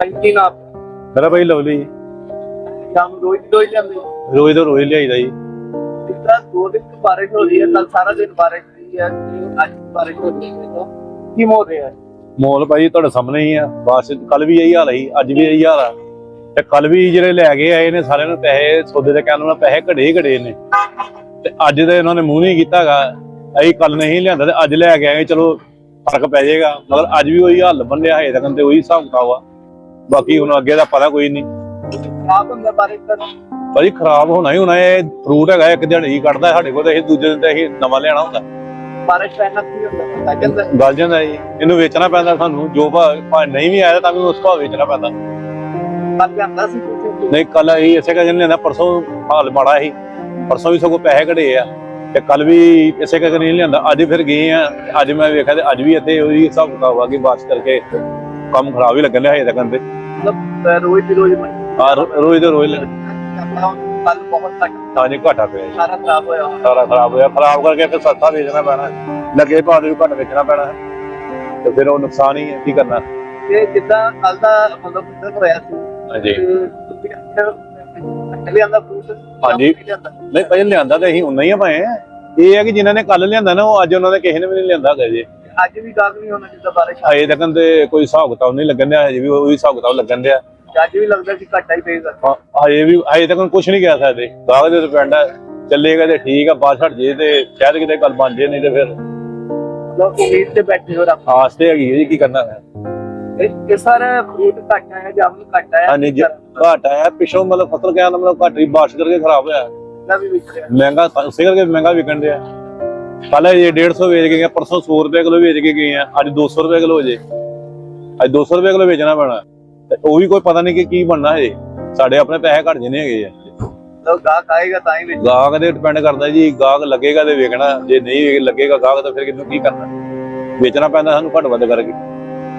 ਟੈਂਕੀ ਨਾ ਮੇਰਾ ਭਾਈ ਲਵਲੀ। ਸ਼ਾਮ ਨੂੰ ਰੋਜ਼ ਰੋਜ਼ ਜਾਂਦੇ ਰੋਜ਼ ਦਾ ਰੋਜ਼ ਲਿਆਈਦਾ ਜੀ। ਦੋ ਦਿਨ ਤੋਂ ਬਾਰਿਸ਼ ਹੋ ਰਹੀ ਹੈ ਕੱਲ ਸਾਰਾ ਦਿਨ ਬਾਰਿਸ਼ ਰਹੀ ਹੈ ਤੇ ਅੱਜ ਬਾਰਿਸ਼ ਹੋ ਰਹੀ ਹੈ। ਤਾਂ ਕੀ ਹੋ ਰਿਹਾ ਹੈ? ਮੋਲ ਭਾਈ ਤੁਹਾਡੇ ਸਾਹਮਣੇ ਹੀ ਆ। ਬਸ ਕੱਲ ਵੀ ਇਹੀ ਹਾਲ ਸੀ ਅੱਜ ਵੀ ਇਹੀ ਹਾਲ ਆ। ਤੇ ਕੱਲ ਵੀ ਜਿਹੜੇ ਲੈ ਕੇ ਆਏ ਨੇ ਸਾਰਿਆਂ ਨੂੰ ਪੈਸੇ ਸੌਦੇ ਦੇ ਕਹਿਣ ਨਾਲ ਪੈਸੇ ਘੜੇ ਹੀ ਘੜੇ ਨੇ। ਤੇ ਅੱਜ ਤੇ ਇਹਨਾਂ ਨੇ ਮੂੰਹ ਨਹੀਂ ਕੀਤਾਗਾ। ਅਸੀਂ ਕੱਲ ਨਹੀਂ ਲਿਆਂਦਾ ਤੇ ਅੱਜ ਲੈ ਕੇ ਆਏ ਚਲੋ ਫ਼ਰਕ ਪੈ ਜਾਏਗਾ। ਮਗਰ ਅੱਜ ਵੀ ਉਹੀ ਹਾਲ ਬੰਨਿਆ ਹੈ ਤੇ ਉਹੀ ਹਿਸਾਬ ਕਿਤਾਬ ਆ। ਬਾਕੀ ਹੁਣ ਅੱਗੇ ਦਾ ਪਤਾ ਕੋਈ ਨਹੀਂ। ਖਰਾਬ ਹੁੰਦਾ ਬਾਰਿਸ਼ ਦਾ ਭਾਜੀ ਖਰਾਬ ਹੋਣਾ ਹੀ ਹੋਣਾ ਇਹ ਫਰੂਟ ਹੈਗਾ ਇੱਕ ਦਿਹਾੜੀ ਹੀ ਕੱਢਦਾ ਸਾਡੇ ਕੋਲ ਤੇ ਇਹ ਦੂਜੇ ਦਿਨ ਤੇ ਅਸੀਂ ਨਵਾਂ ਲਿਆਣਾ ਹੁੰਦਾ। ਬਾਰਿਸ਼ ਪੈਣਾ ਕੀ ਹੁੰਦਾ? ਚੱਲਦਾ ਗਲ ਜਾਂਦਾ ਜੀ। ਇਹਨੂੰ ਵੇਚਣਾ ਪੈਂਦਾ ਸਾਨੂੰ ਜੋ ਭਾਅ ਨਹੀਂ ਵੀ ਆਇਆ ਤਾਂ ਵੀ ਉਸ ਭਾਅ ਵੇਚਣਾ ਪੈਂਦਾ। ਜਾਂਦਾ ਨਹੀਂ ਕੱਲ ਅਸੀਂ ਇਸੇ ਕਰਕੇ ਨਹੀਂ ਲੈਂਦਾ ਪਰਸੋਂ ਹਾਲ ਮਾੜਾ ਸੀ। ਪਰਸੋਂ ਵੀ ਸਗੋਂ ਪੈਸੇ ਘੜੇ ਆ। ਤੇ ਕੱਲ ਵੀ ਇਸੇ ਕਰਕੇ ਨਹੀਂ ਲਿਆਂਦਾ। ਅੱਜ ਫਿਰ ਗਏ ਆ ਅੱਜ ਮੈਂ ਵੇਖਿਆ ਤੇ ਅੱਜ ਵੀ ਇੱਥੇ ਉਹੀ ਹਿਸਾਬ ਕਿਤਾਬ ਆ ਕਿ ਬਾਰਿਸ਼ ਕਰਕੇ ਕੰਮ ਖਰਾਬ ਹੀ ਲੱਗਣ ਲਿਆ ਹਜੇ ਤੱਕ ਤੇ ਮਤਲਬ ਰੋਜ਼ ਦੀ ਰੋਜ਼ ਬਣੀ ਆ ਰੋ- ਰੋਜ਼ ਦੇ ਰੋਜ਼ ਲੈ- ਕੱਲ ਬਹੁਤ ਘੱਟ ਹਾਂਜੀ ਘਾਟਾ ਪਿਆ ਜੀ। ਸਾਰਾ ਖਰਾਬ ਹੋਇਆ। ਸਾਰਾ ਖਰਾਬ ਹੋਇਆ। ਖਰਾਬ ਕਰਕੇ ਫਿਰ ਸਸਤਾ ਵੇਚਣਾ ਪੈਣਾ। ਲੱਗੇ ਭਾਅ ਨੂੰ ਵੀ ਘੱਟ ਵੇਚਣਾ ਪੈਣਾ। ਤੇ ਫਿਰ ਉਹ ਨੁਕਸਾਨ ਹੀ ਹੈ ਕੀ ਕਰਨਾ? ਤੇ ਜਿੱਦਾਂ ਕੱਲ ਦਾ ਮਤਲਬ ਕਿੰਨਾ ਹੋਇਆ ਸੀ। ਹਾਂਜੀ ਲਿਆਂਦਾ ਫਰੂਟ ਹਾਂਜੀ। ਲਿਆਂਦਾ। ਨਹੀਂ ਪਹਿਲੇ ਲਿਆਂਦਾ ਤੇ ਅਸੀਂ ਉਨਾ ਹੀ ਆ ਭਾਏ ਇਹ ਹੈ ਕਿ ਜਿਨ੍ਹਾਂ ਨੇ ਕੱਲ ਲਿਆਂਦਾ ਨਾ ਉਹ ਅੱਜ ਉਹਨਾਂ ਨੇ ਕਿਸੇ ਨੇ ਵੀ ਨਹੀਂ ਲਿਆਂਦਾ ਹੈਗਾ ਜੀ। ਅੱਜ ਵੀ ਗਾਹਕ ਨਹੀਂ ਹੋਣਾ ਜਿੱਦਾਂ ਬਾਰਿਸ਼ ਆ ਹਜੇ ਤੱਕ ਤੇ ਕੋਈ ਹਿਸਾਬ ਕਿਤਾਬ ਨਹੀਂ ਲੱਗਣ ਦਿਆ ਹਜੇ ਵੀ ਉਹੀ ਹਿਸਾਬ ਕਿਤਾਬ ਲੱਗਣ ਦਿਆ ਅੱਜ ਵੀ ਲੱਗਦਾ ਸੀ ਘਾਟਾ ਹੀ ਪਏਗਾ ਹਾਂ, ਹਜੇ ਵੀ ਹਜੇ ਤੱਕ ਕੁਝ ਨਹੀਂ ਕਹਿ ਸਕਦੇ। ਗਾਹਕ ਦੇ ਡਿਪੈਂਡ ਹੈ ਚੱਲੇਗਾ ਤੇ ਠੀਕ ਆ ਛੱਡ ਜੇ ਤੇ ਸ਼ਾਇਦ ਕਿਤੇ ਗੱਲ ਬਣ ਜੇ ਨਹੀਂ ਤੇ ਫਿਰ ਲੋਕ ਉਮੀਦ ਤੇ ਬੈਠੇ ਹੋ ਰੱਬ। ਆਸ ਤੇ ਹੈਗੀ ਹੈ ਜੀ ਕੀ ਕਰਨਾ ਹੈ। ਇਹ ਇਹ ਸਾਰਾ ਫਰੂਟ ਘੱਟ ਆਇਆ ਜਾਮਨ ਘੱਟ ਆਇਆ ਹਾਂਜੀ ਜੀ ਘਾਟ ਆਇਆ ਪਿਛੋਂ ਮਤਲਬ ਫਸਲ ਕਹਿਣ ਦਾ ਮਤਲਬ ਘਾਟ ਹੀ ਬਾਰਿਸ਼ ਕਰਕੇ ਖਰਾਬ ਹੋਇਆ। ਨਾ ਵੀ ਵਿਕ ਰਿਹਾ। ਮਹਿੰਗਾ ਉਸੇ ਕਰਕੇ ਮਹਿੰਗਾ ਵਿਕਣ ਡਿਆ। ਕੱਲ ਇਹ 150 ਵੇਚ ਕੇ ਗਏ ਪਰਸੋਂ 100 ਰੁਪਏ ਕਿਲੋ ਵੇਚ ਕੇ ਗਏ ਆ ਅੱਜ 200 ਰੁਪਏ ਕਿਲੋ ਹੋ ਜੇ। ਅੱਜ 200 ਰੁਪਏ ਕਿਲੋ ਵੇਚਣਾ ਪੈਣਾ। ਤੇ ਉਹ ਵੀ ਕੋਈ ਪਤਾ ਨਹੀਂ ਕਿ ਕੀ ਬਣਨਾ ਹੈ ਸਾਡੇ ਆਪਣੇ ਪੈਸੇ ਘਟ ਜਨੇ ਹੈਗੇ ਆ। ਲੋਕ ਗਾਹਕ ਆਏਗਾ ਤਾਂ ਹੀ ਵਿੱਚ ਗਾਹਕ ਤੇ ਡਿਪੈਂਡ ਕਰਦਾ ਜੀ ਗਾਹਕ ਲੱਗੇਗਾ ਤੇ ਵੇਚਣਾ। ਜੇ ਨਹੀਂ ਲੱਗੇਗਾ ਗਾਹਕ ਤਾਂ ਫਿਰ ਕਿਹਨੂੰ ਕੀ ਕਰਨਾ। ਵੇਚਣਾ ਪੈਂਦਾ ਸਾਨੂੰ ਘੱਟ ਵੱਧ ਕਰਕੇ।